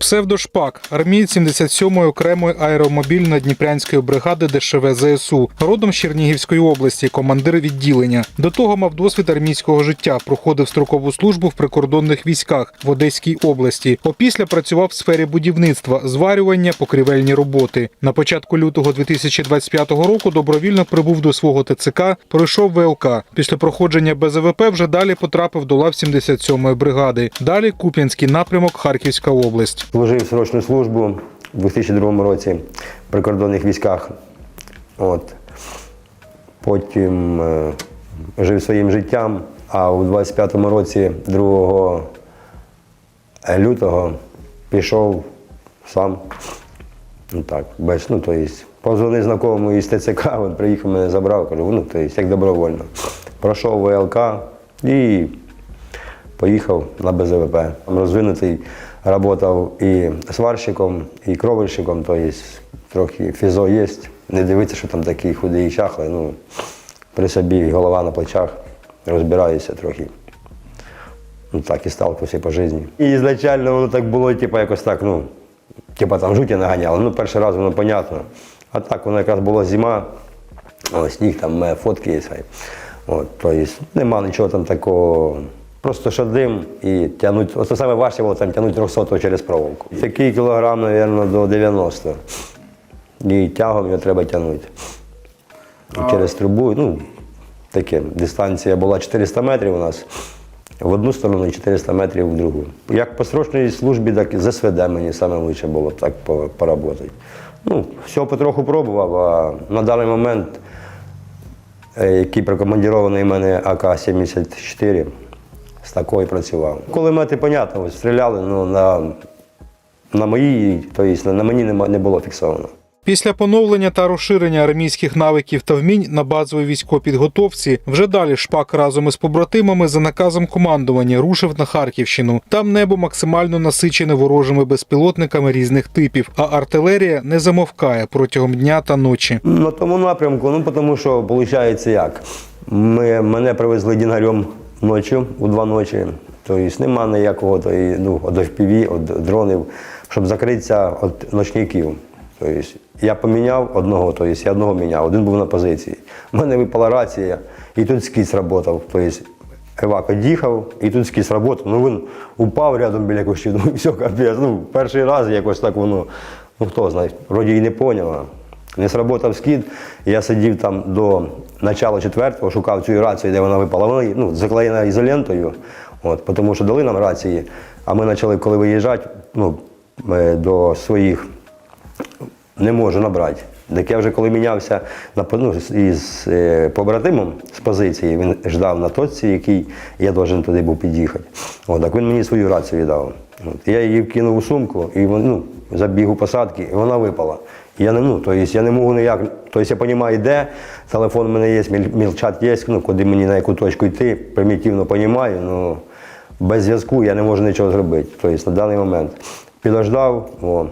Псевдошпак, армієць 77-ї окремої аеромобільно-дніпрянської бригади ДШВ ЗСУ, родом з Чернігівської області, командир відділення. До того мав досвід армійського життя, проходив строкову службу в прикордонних військах в Одеській області. Опісля працював в сфері будівництва, зварювання, покрівельні роботи. На початку лютого 2025 року добровільно прибув до свого ТЦК, пройшов ВЛК. Після проходження БЗВП вже далі потрапив до лав 77-ї бригади. Далі Куп'янський напрямок, Харківська область. Служив срочну службу у 2002 році в прикордонних військах. От. Потім е, жив своїм життям, а у 25-му році, 2 лютого, пішов сам. Ну так, без, ну, то есть, позвонив знакомому із ТЦК, він приїхав, мене забрав, кажу, ну, то есть, як добровольно. Пройшов ВЛК і поїхав на БЗВП. Розвинутий працював і сварщиком, і кровельщиком, то є трохи фізо є. Не дивиться, що там такий худий і чахлий. Ну, при собі голова на плечах, розбираюся трохи. Ну так і сталкивався по житті. І ізначально воно так було, типу, якось так, ну, типу там жуті наганяло. Ну, перший раз воно понятно. А так воно якраз була зима, сніг, там фотки є. Тобто нема нічого там такого. Просто що дим і тягнуть. Оце саме важче було там тягнути 300 через проволоку. Такий кілограм, мабуть, до 90. І тягом його треба тягнути. І через трубу, ну, таке, дистанція була 400 метрів у нас в одну сторону і 400 метрів в другу. Як по срочній службі, так і з СВД мені саме було так по- поработати. Ну, все потроху пробував, а на даний момент, е, який прикомандірований в мене АК-74, з такою працював. Кулемети, понятно, ось стріляли, ну, на, на моїй, тобто на мені не було фіксовано. Після поновлення та розширення армійських навиків та вмінь на базовій військовій підготовці вже далі шпак разом із побратимами за наказом командування рушив на Харківщину. Там небо максимально насичене ворожими безпілотниками різних типів, а артилерія не замовкає протягом дня та ночі. На тому напрямку, ну тому що виходить як. Ми, мене привезли дінгарем ночі, у два ночі. Тобто нема ніякого то, і, ну, від FPV, від дронів, щоб закритися від ночників. Тобто я поміняв одного, тобто я одного міняв, один був на позиції. У мене випала рація, і тут скіс працював. Тобто Евак од'їхав, і тут скіс працював. Ну він упав рядом біля кущів, ну і все, капець. Ну, перший раз якось так воно, ну хто знає, вроді і не поняв. Не сработав скид, я сидів там до начала четвертого, шукав цю рацію, де вона випала. Ну, заклеєна ізолентою, от, тому що дали нам рації, а ми почали, коли виїжджати ну, е, до своїх, не можу набрати. Так я вже коли мінявся на, ну, із е, побратимом з позиції, він ждав на точці, який я должен туди був під'їхати. Так він мені свою рацію дав. От, я її вкинув у сумку і ну, забіг у посадки, і вона випала. Я не, ну, тобто я не можу ніяк, тобто я розумію, де, телефон у мене є, мілчат є, ну, куди мені на яку точку йти, примітивно розумію, ну, без зв'язку я не можу нічого зробити. Тобто на даний момент підождав, о,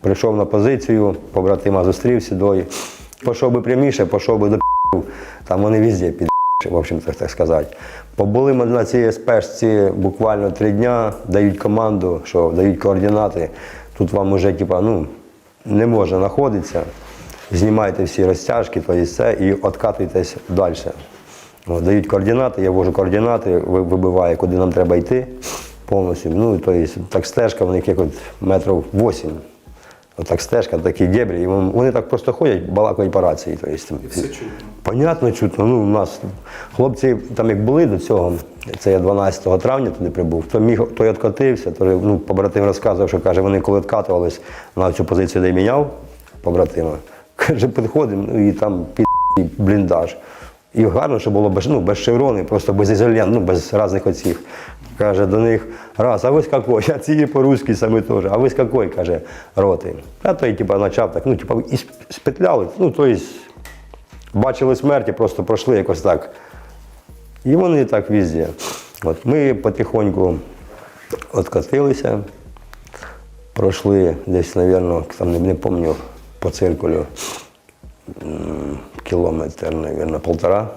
прийшов на позицію, побратима зустрів сюди. Пішов би пряміше, пішов би до. Там вони везде під в общем, так, сказати. Побули ми на цій спешці буквально три дня, дають команду, що дають координати. Тут вам уже типа, ну, не можна знаходитися. Знімайте всі розтяжки, то і все, і відкатуйтесь далі. Дають координати, я ввожу координати, вибиваю, куди нам треба йти повністю. Ну, то є, так стежка в них як от метрів 8. Отак стежка, такі дебрі. І вони так просто ходять, балакають по рації. То є, все чутно. Понятно, чутно. Ну, у нас хлопці там як були до цього, це я 12 травня туди прибув, то міг той відкотився, то ну, побратим розказував, що каже, вони коли відкатувались на цю позицію, де міняв побратима. Каже, підходимо, ну і там під бліндаж. І гарно, що було без, ну, без шеврони, просто без ізолян, ну, без різних оцих. Каже до них, раз, а ви з какой? А ці по-русски самі теж. А ви з какой? каже, роти. А той, типа, почав так, ну, типа, і спетляли, ну, тобто, бачили смерті, просто пройшли якось так. І вони так везде. От ми потихоньку відкатилися, пройшли десь, мабуть, там не, пам'ятаю, по циркулю кілометр, мабуть, полтора.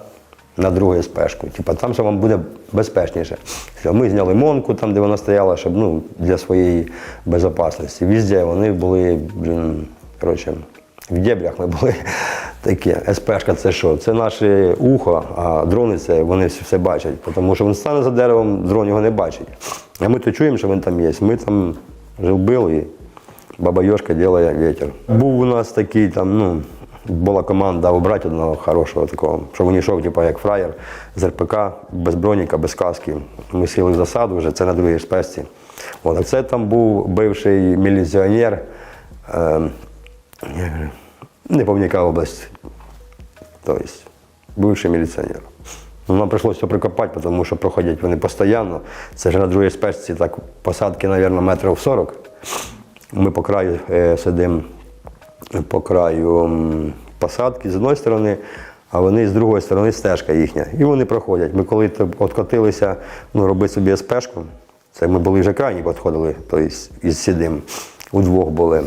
на другу спешку. Типа там що вам буде безпечніше. Ми зняли монку там, де вона стояла, щоб ну, для своєї безпечності. Везде вони були, блін, коротше, в дебрях ми були такі. СПшка це що? Це наше ухо, а дрони це вони все бачать. Тому що він стане за деревом, дрон його не бачить. А ми то чуємо, що він там є. Ми там жив і баба Йошка ділає вітер. Був у нас такий там, ну, була команда обрати одного хорошого такого, щоб він йшов, типу, як фраєр з РПК, без броніка, без каски. Ми сіли в засаду вже, це на другій шпесті. От, а це там був бивший міліціонер, е, не пам'ятаю область, тобто бивший міліціонер. Ну, нам прийшлося прикопати, тому що проходять вони постійно. Це ж на другій спецці, так посадки, мабуть, метрів 40. Ми по краю е, сидимо по краю посадки з одної сторони, а вони з другої сторони стежка їхня. І вони проходять. Ми коли откотилися ну, робити собі СПшку, це ми були вже крайні підходили, тобто із сідим, удвох були.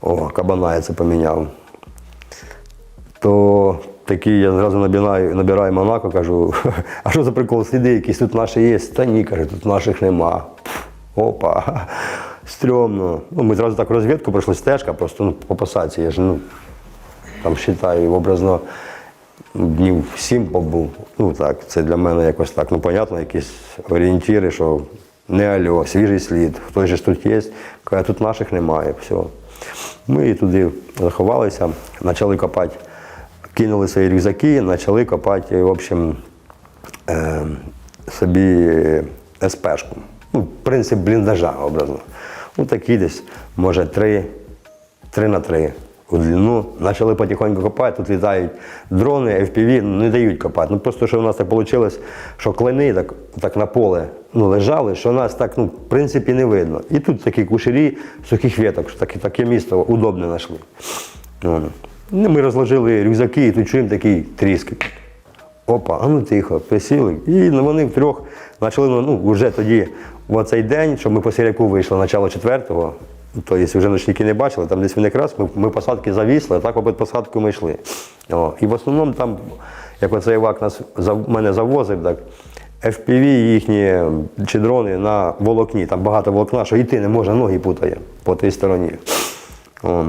О, кабана я це поміняв то такий я зразу набираю, набираю Монако, кажу, а що за прикол, сліди якісь тут наші є? Та ні, каже, тут наших нема. Опа, стрьомно. Ну, ми зразу так розвідку пройшли стежка, просто ну, по посадці. Я ж ну, там вважаю, образно днів сім побув. Ну так, це для мене якось так, ну, понятно, якісь орієнтири, що не альо, свіжий слід. Хтось же тут є, каже, тут наших немає. Все. Ми туди заховалися, почали копати, кинули свої рюкзаки, почали копати, в общем, е, собі СПшку. Ну, принцип бліндажа образно. Ну, такий десь, може, три, три на три у длину. Почали потихоньку копати, тут літають дрони, FPV, ну, не дають копати. Ну просто що у нас так вийшло, що клини так, так на поле ну, лежали, що нас так, ну, в принципі, не видно. І тут такі кушарі сухих веток, що таке, таке місто удобне знайшли. Ну, ми розложили рюкзаки і тут чуємо такий тріск. Опа, а ну тихо, присіли. І ну, вони втрьох почали, ну, вже тоді, в цей день, що ми по Сіряку вийшли начало четвертого, то якщо вже ночники не бачили, там десь він якраз, ми, ми посадки завісли, а так обид посадку ми йшли. О, і в основному там, як оцей вак нас за, мене завозив, так, FPV їхні чи дрони на волокні, там багато волокна, що йти не може, ноги путає по тій стороні. О.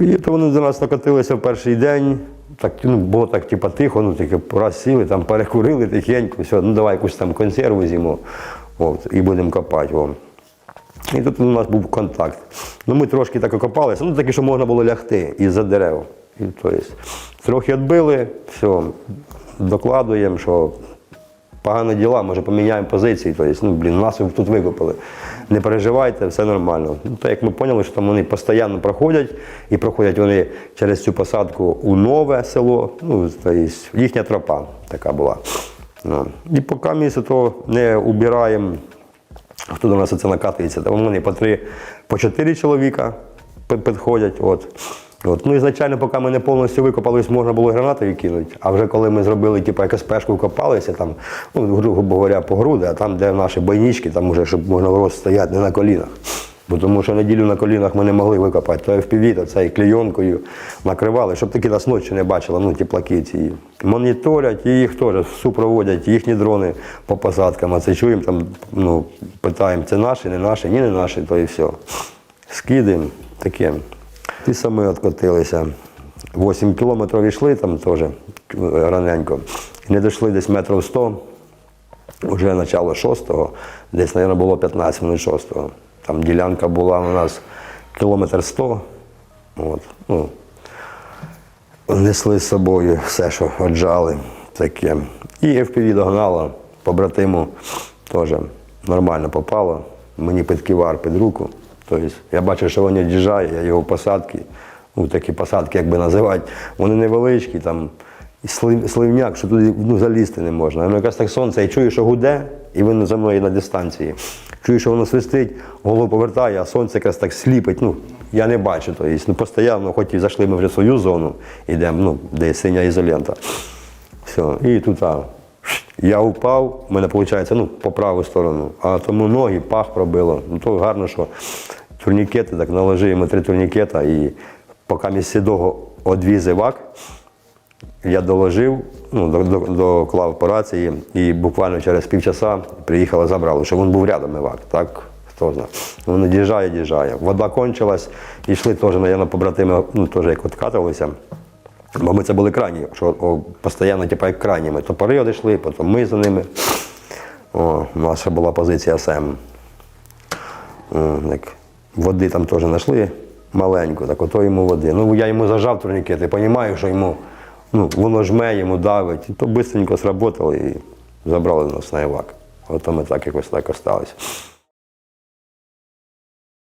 І то вони до нас накотилися в перший день. Так, ну, було так типу, тихо, ну тільки раз сіли, там перекурили тихенько, все, ну давай якусь там консерву з'їмо от, і будемо копати. О. І тут у нас був контакт. Ну, ми трошки так окопалися, ну таке, що можна було лягти із-за дерев. І, то трохи відбили, все, докладуємо, що погані діла, може поміняємо позиції. Тобто, ну, блін, нас тут викопали. Не переживайте, все нормально. Ну, так як ми поняли, що там вони постійно проходять, і проходять вони через цю посадку у нове село, ну, тобто, їхня тропа така була. Ну. І поки ми то не убираємо, хто до нас це накатується, там вони по три, по чотири чоловіка підходять. От. От. Ну, ізначально, поки ми не повністю викопались, можна було гранатою кинути. А вже коли ми зробили, типу, як спешку копалися, там, ну, грубо говоря, по груди, а там, де наші бойнички, там вже, щоб можна в рост стояти не на колінах. Бо тому що неділю на колінах ми не могли викопати. То FPV, то це і клейонкою накривали, щоб таки нас ночі не бачили, ну, ті плаки ці. Моніторять і їх теж супроводять, їхні дрони по посадкам. А це чуємо, там, ну, питаємо, це наші, не наші, ні, не наші, то і все. Скидаємо таке. І самі відкотилися. 8 кілометрів йшли там теж раненько. Не дійшли десь метрів 100, вже почало 6-го, десь, мабуть, було 15 минут 6-го. Там ділянка була у нас кілометр 100. От, ну, несли з собою все, що отжали таке. І FPV догнала, побратиму теж нормально попало. Мені під ківар під руку. Тобто я бачив, що він від'їжджає, його посадки, ну такі посадки, як би називати, вони невеличкі, там слив, сливняк, що туди ну, залізти не можна. Воно якось так сонце, я чую, що гуде, і він за мною на дистанції. Чую, що воно свистить, голову повертає, а сонце якраз так сліпить. Ну, я не бачу. Тобто, ну, постійно, хоч і зайшли ми вже в свою зону, йдемо, ну, де синя ізолента. Все, і тут а, я упав, у мене виходить ну, по праву сторону, а тому ноги, пах пробило. Ну, то гарно, що турнікети, так наложили ми три турнікета і поки між сідого одвіз івак, я доложив, ну, до, до, доклав по рації, і буквально через півчаса приїхали, забрали, що він був рядом евак, так? Хто знає. Він діжає, діжає. Вода кончилась, і йшли теж, мабуть, побратими, ну, теж як откатувалися. Бо ми це були крайні, що о, постійно, типу, як крайніми. Топори одійшли, потім ми за ними. О, у нас ще була позиція СЕМ. О, як води там теж знайшли маленьку, так ото йому води. Ну, я йому зажав турнікети, розумію, що йому ну, воно жме, йому давить. І то швидко сработало і забрали нас на івак. Ото ми так якось так осталися.